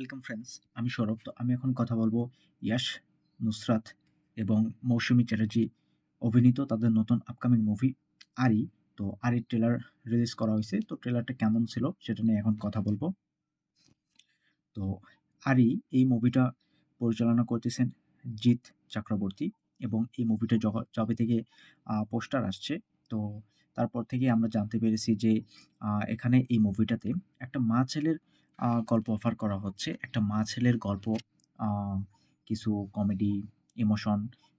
Welcome friends আমি সৌরভ। তো আমি এখন কথা বলব ইয়াশ, নুসরাত এবং মৌসুমী চ্যাটার্জি অভিনীত তাদের নতুন আপকামিং মুভি আরি। তো আরির ট্রেলার রিলিজ করা হয়েছে। তো ট্রেলারটা কেমন ছিল সেটা নিয়ে এখন কথা বলব। তো আরি এই মুভিটা পরিচালনা করতেছেন জিৎ চক্রবর্তী এবং এই মুভিটা যবে থেকে পোস্টার আসছে। তো তারপর থেকে আমরা জানতে পেরেছি যে এখানে এই মুভিটাতে একটা মা ছেলের গল্প অফার করা হচ্ছে। একটা মা ছেলের গল্প কিছু কমেডি ইমোশন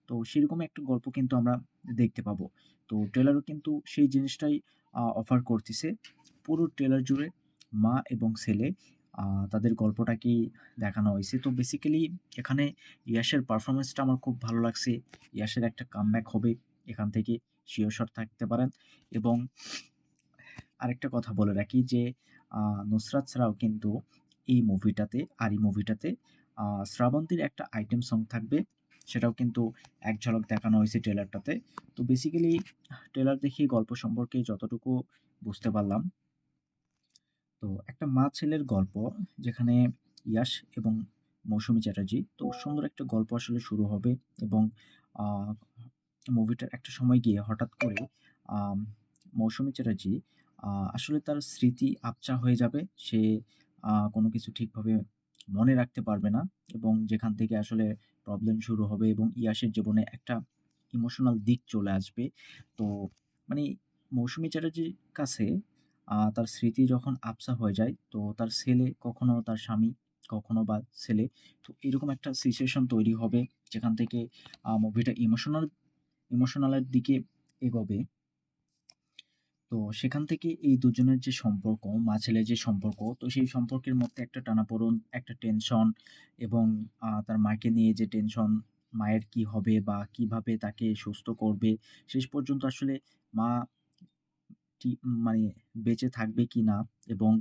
তো সেরকম একটা গল্প কিন্তু আমরা দেখতে পাবো। তো ট্রেলারও কিন্তু সেই জিনিসটাই অফার করতেছে। পুরো ট্রেলার জুড়ে মা এবং ছেলে তাদের গল্পটাকেই দেখানো হয়েছে। তো বেসিক্যালি এখানে ইয়াসের পারফরমেন্সটা আমার খুব ভালো লাগছে। ইয়াসের একটা কামব্যাক হবে এখান থেকে শিওর থাকতে পারেন। এবং আরেকটা কথা বলে রাখি যে নুসরাত ছাড়াও কিন্তু এই মুভিটাতে আর এই মুভিটাতে শ্রাবন্তীর একটা আইটেম সং থাকবে। সেটাও কিন্তু এক ঝলক দেখানো হয়েছে ট্রেলারটাতে তো বেসিক্যালি ট্রেলার দেখে গল্প সম্পর্কে যতটুকু বুঝতে পারলাম। তো একটা মা ছেলের গল্প, যেখানে ইয়াশ এবং মৌসুমী চ্যাটার্জি, তো সুন্দর একটা গল্প আসলে শুরু হবে এবং মুভিটার একটা সময় গিয়ে হঠাৎ করে মৌসুমী চ্যাটার্জি আসলে তার স্মৃতি আবছা হয়ে যাবে। সে কোনো কিছু ঠিকভাবে মনে রাখতে পারবে না এবং যেখান থেকে আসলে প্রবলেম শুরু হবে এবং ইয়াসের জীবনে একটা ইমোশনাল দিক চলে আসবে। তো মানে মৌসুমি চ্যাটার্জির কাছে তার স্মৃতি যখন আবসা হয়ে যায়, তো তার ছেলে কখনো তার স্বামী, কখনো বা ছেলে, তো এরকম একটা সিচুয়েশন তৈরি হবে যেখান থেকে মুভিটা ইমোশনাল ইমোশনালের দিকে এগোবে। তো সেখান থেকে এই দুজনের যে সম্পর্ক মা ছেলের যে সম্পর্ক, তো সেই সম্পর্কের মধ্যে একটা টানাপোড়ন, একটা টেনশন এবং তার মাকে নিয়ে যে টেনশন, মায়ের কি হবে বা কীভাবে তাকে সুস্থ করবে, শেষ পর্যন্ত আসলে মা মানে বেঁচে থাকবে কি না এবং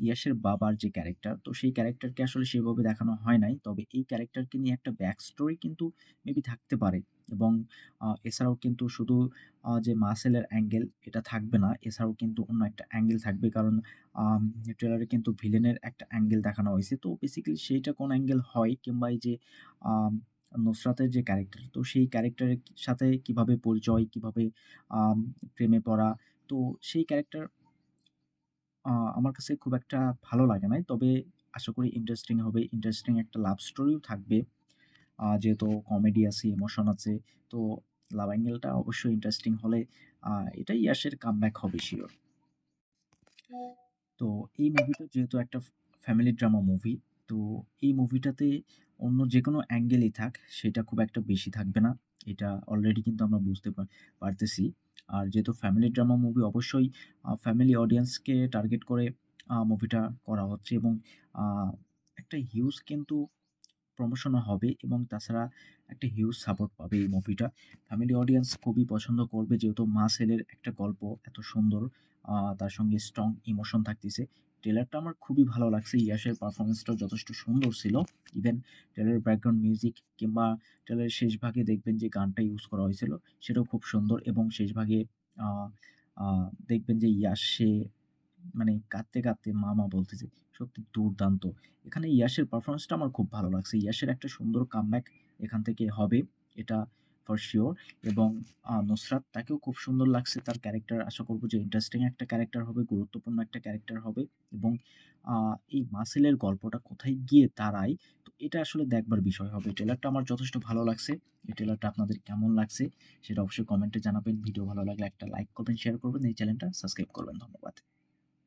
ইয়াসের বাবার যে ক্যারেক্টার তো সেই ক্যারেক্টারকে আসলে সেভাবে দেখানো হয় নাই। তবে এই ক্যারেক্টারকে নিয়ে একটা ব্যাক স্টোরি কিন্তু মেবি থাকতে পারে। এবং এছাড়াও কিন্তু শুধু যে মাসেলের অ্যাঙ্গেল এটা থাকবে না, এছাড়াও কিন্তু অন্য একটা অ্যাঙ্গেল থাকবে কারণ ট্রেলারে কিন্তু ভিলেনের একটা অ্যাঙ্গেল দেখানো হয়েছে। তো বেসিক্যালি সেইটা কোন অ্যাঙ্গেল হয় কিংবা এই যে নুসরাতের যে ক্যারেক্টার তো সেই ক্যারেক্টারের সাথে কীভাবে পরিচয়, কীভাবে প্রেমে পড়া, তো সেই ক্যারেক্টার আমার কাছে খুব একটা ভালো লাগে নাই। তবে আশা করি ইন্টারেস্টিং হবে ইন্টারেস্টিং একটা লাভ স্টোরিও থাকবে। যেহেতু কমেডি আছে ইমোশন আছে, তো লাভ অ্যাঙ্গেলটা অবশ্যই ইন্টারেস্টিং হলে এটাই ইয়াসের কামব্যাক হবে শিওর তো এই মুভিটা যেহেতু একটা ফ্যামিলি ড্রামা মুভি তো এই মুভিটাতে অন্য যে কোনো অ্যাঙ্গেলই থাক, সেটা খুব একটা বেশি থাকবে না। এটা অলরেডি কিন্তু আমরা বুঝতে পারতেছি। আর যেহেতু ফ্যামিলি ড্রামা মুভি অবশ্যই ফ্যামিলি অডিয়েন্সকে টার্গেট করে মুভিটা করা হচ্ছে এবং একটা হিউজ কিন্তু প্রমোশনও হবে এবং তাছাড়া একটা হিউজ সাপোর্ট পাবে এই মুভিটা ফ্যামিলি অডিয়েন্স খুবই পছন্দ করবে যেহেতু মা সেলের একটা গল্প এত সুন্দর তার সঙ্গে স্ট্রং ইমোশন থাকতেছে। ট্রেলারটা আমার খুবই ভালো লাগছে, ইয়াসের পারফরমেন্সটাও যথেষ্ট সুন্দর ছিল। ইভেন ট্রেলারের ব্যাকগ্রাউন্ড মিউজিক কিংবা ট্রেলারের শেষ ভাগে দেখবেন যে গানটা ইউজ করা হয়েছিল, সেটাও খুব সুন্দর এবং শেষ ভাগে দেখবেন যে ইয়াস সে মানে কাঁদতে কাঁদতে মা বলতেছে সত্যি দুর্দান্ত। এখানে ইয়াসের পারফরমেন্সটা আমার খুব ভালো লাগছে। ইয়াসের একটা সুন্দর কামব্যাক এখান থেকে হবে, এটা ফর শিওর এবং নুসরাত তাকেও খুব সুন্দর লাগছে তার ক্যারেক্টার আশা করব যে ইন্টারেস্টিং একটা ক্যারেক্টার হবে, গুরুত্বপূর্ণ একটা ক্যারেক্টার হবে এবং এই মাসেলের গল্পটা কোথায় গিয়ে দাঁড়ায়, তো এটা আসলে দেখবার বিষয় হবে। ট্রেলারটা আমার যথেষ্ট ভালো লাগছে। এই ট্রেলারটা আপনাদের কেমন লাগছে সেটা অবশ্যই কমেন্টে জানাবেন। ভিডিও ভালো লাগলে একটা লাইক করবেন শেয়ার করবেন। এই চ্যানেলটা সাবস্ক্রাইব করবেন। ধন্যবাদ।